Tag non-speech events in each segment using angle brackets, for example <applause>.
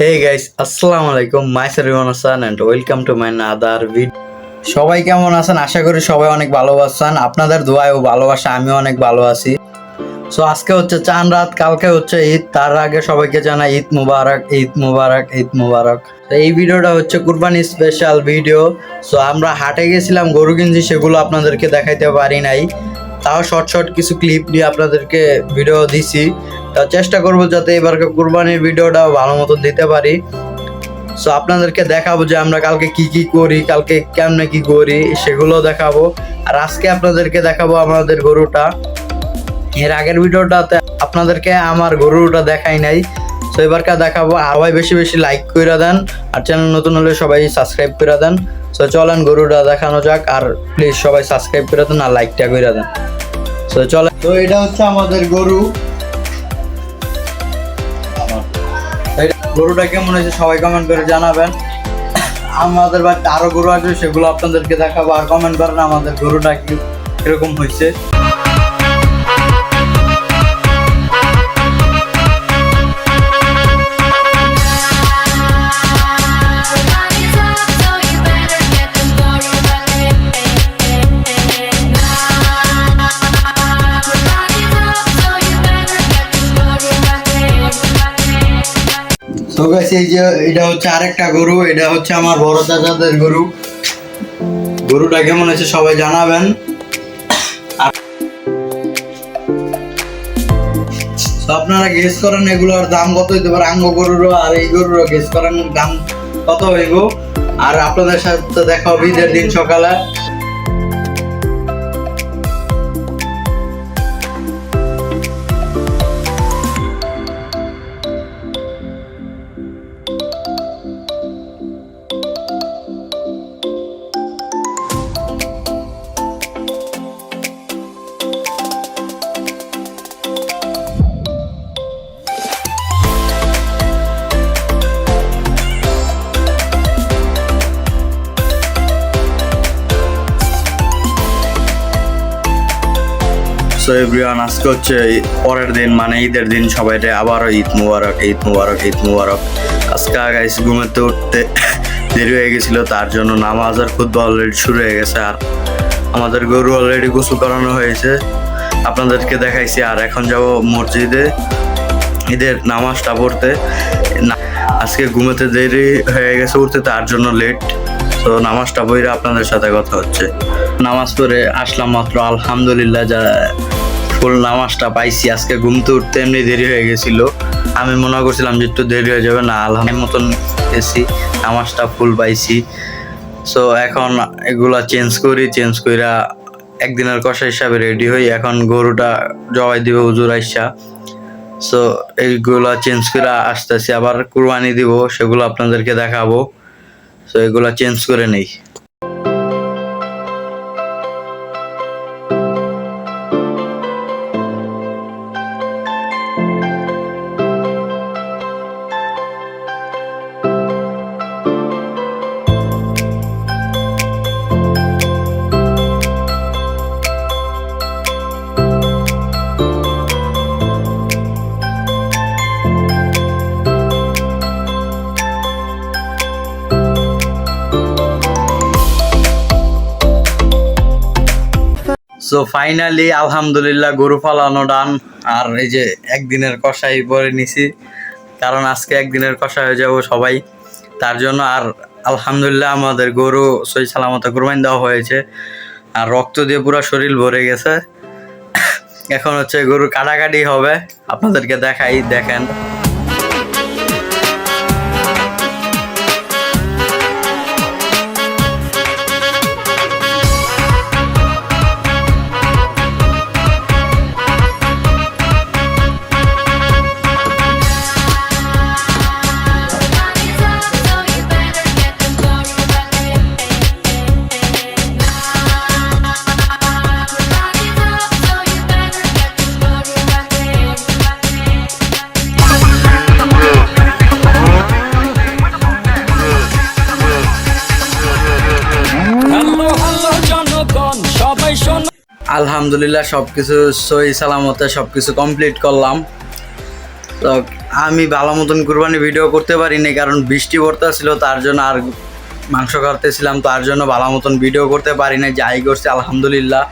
হে guys আসসালামু আলাইকুম my Sariman Hasan and welcome to my other video সবাই কেমন আছেন? আশা করি সবাই অনেক ভালো আছেন। আপনাদের দোয়ায় ও ভালোবাসা আমি অনেক ভালো আছি। সো আজকে হচ্ছে চান রাত, কালকে হচ্ছে ঈদ। তার আগে সবাইকে জানাই ঈদ মুবারক ঈদ মুবারক ঈদ মুবারক। এই ভিডিওটা হচ্ছে কুরবানি স্পেশাল ভিডিও সো আমরা হাটে গেছিলাম গরু কিনছি সেগুলো আপনাদেরকে দেখাইতে পারি নাই। তাও শর্ট শর্ট কিছু ক্লিপ দিয়ে আপনাদেরকে ভিডিও দিছি। চেষ্টা করব যাতে এবার কুরবানির ভিডিওটা ভালো মতো দিতে পারি। সো আপনাদেরকে দেখাবো যে আমরা কালকে কি কি করি, কালকে কেমনে কি করি, সেগুলো দেখাবো। আর আজকে আপনাদেরকে দেখাবো আমাদের গরুটা। এর আগের ভিডিওটাতে আপনাদেরকে আমার গরুটা দেখাই নাই। তো এবারকার দেখাবো। সবাই বেশি বেশি লাইক করে দেন। আর চ্যানেল নতুন হলে সবাই সাবস্ক্রাইব করে দেন। তো চলেন গরুটা দেখানো যাক। আর প্লিজ সবাই সাবস্ক্রাইব করে দেন আর লাইকটা করে দেন। তো চলেন। তো এটা হচ্ছে আমাদের গরু। গরুটা কেমন হয়েছে সবাই কমেন্ট করে জানাবেন। আমাদের বাড়িতে আরও গরু আছে সেগুলো আপনাদেরকে দেখাবো। আর কমেন্ট করেন আমাদের গরুটা কি এরকম হয়েছে। গাইস এই যে, এটা হচ্ছে আরেকটা গরু, এটা হচ্ছে আমার বড় চাচাদের গরু। গরুটা কেমন সবাই জানাবেন। আপনারা গেস করেন এগুলোর দাম কত হইতে পারে? আঙ্গ গরুরও আর এই গরুরও গেস করেন, দাম কত হইব? আর আপনাদের সাথে দেখা হবে দিন সকালে। সো এভরিওয়ান, আজকে হচ্ছে পরের দিন মানে ঈদের দিন সবাই আবারও ঈদ মুবারক ঈদ মুবারক ঈদ মুবারক। আজকে গাইস ঘুমাতে উঠতে <laughs> দেরি হয়ে গেছিল, তার জন্য নামাজ আর খুদ্ অলরেডি শুরু হয়ে গেছে, আর আমাদের গরু অলরেডি গোসল করানো হয়েছে। আপনাদেরকে দেখাইছি, আর এখন যাব মসজিদে, ঈদের নামাজটা পড়তে। আজকে ঘুমাতে দেরি হয়ে গেছে উঠতে, তার জন্য লেট তো নামাজটা বইরে আপনাদের সাথে কথা হচ্ছে। নামাজ পড়ে আসলাম মাত্র, আলহামদুলিল্লাহ, যা ফুল নামাজটা পাইছি, আজকে ঘুমতে উঠতে এমনি দেরি হয়ে গেছিল। আমি মনে করছিলাম যে একটু দেরি হয়ে যাবে, না আলহাম মতন এসি নামাজটা ফুল পাইছি। সো এখন এগুলা চেঞ্জ করি চেঞ্জ কইরা একদিনের কষা হিসাবে রেডি হই। এখন গরুটা জবাই দিবে হুজুর আইসা। সো এইগুলা চেঞ্জ করে আসতেছি, আবার কুরবানি দিব, সেগুলো আপনাদেরকে দেখাবো। সো এগুলা চেঞ্জ করে নেই। সো ফাইনালি আলহামদুলিল্লাহ, গরু পালানো ডান আর এই যে একদিনের কষাই পরে নিছি, কারণ আজকে একদিনের কষা হয়ে যাব সবাই। তার জন্য আর আলহামদুলিল্লাহ, আমাদের গরু সই সালামতে কোরবানি দেওয়া হয়েছে। আর রক্ত দিয়ে পুরো শরীর ভরে গেছে। এখন হচ্ছে গরু কাটাকাটি হবে। আপনাদেরকে দেখাই, দেখেন। আলহামদুলিল্লাহ সব কিছু সই সালামতে সব কিছু কমপ্লিট করলাম। তো আমি ভালো মতন কুরবানি ভিডিও করতে পারিনি, কারণ বৃষ্টি পড়তেছিল, তার জন্য আর মাংস কাটতেছিলাম তার জন্য ভালো মতন ভিডিও করতে পারি না যাই করছি, আলহামদুলিল্লাহ।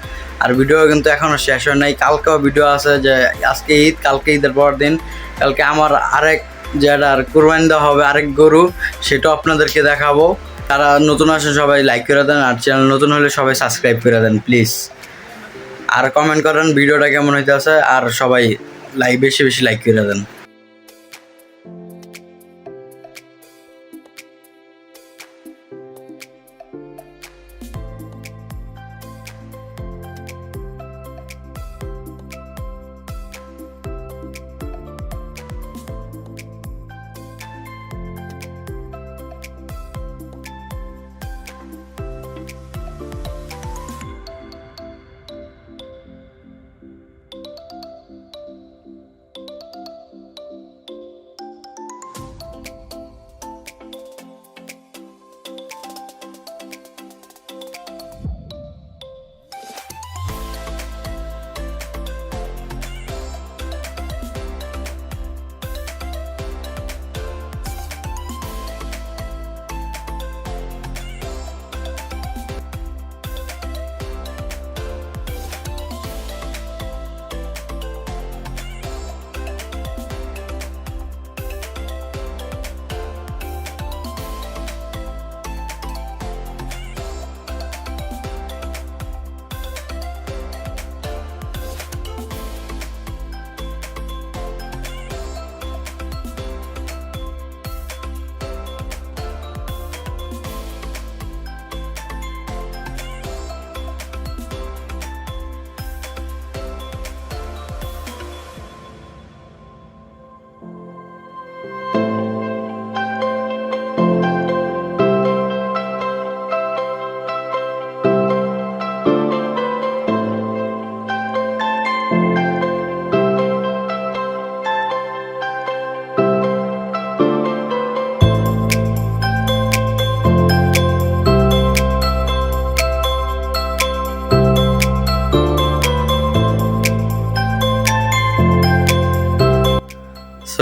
আর ভিডিও কিন্তু এখনও শেষ হয় নাই, কালকেও ভিডিও আছে যে আজকে ঈদ, কালকে ঈদের পর দিন, কালকে আমার আরেক যেটা আর কুরবানি দেওয়া হবে, আরেক গরু, সেটাও আপনাদেরকে দেখাবো। তারা নতুন আসেন সবাই লাইক করে দেন, আর চ্যানেল নতুন হলে সবাই সাবস্ক্রাইব করে দেন প্লিজ আর কমেন্ট করেন ভিডিওটা কেমন হইতে আছে আর সবাই লাইক বেশি বেশি লাইক করে দেন।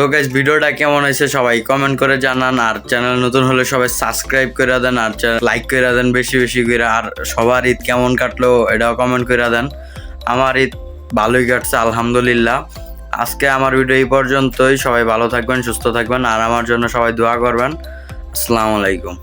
সো গাইজ ভিডিওটা কেমন হয়েছে সবাই কমেন্ট করে জানান, আর চ্যানেল নতুন হলে সবাই সাবস্ক্রাইব করে দেন, আর লাইক করে দেন বেশি বেশি করে, আর সবার ঈদ কেমন কাটলো এটাও কমেন্ট করে দেন। আমার ঈদ ভালোই কাটছে, আলহামদুলিল্লাহ। আজকে আমার ভিডিও এই পর্যন্তই, সবাই ভালো থাকবেন, সুস্থ থাকবেন, আর আমার জন্য সবাই দোয়া করবেন। আসসালামু আলাইকুম।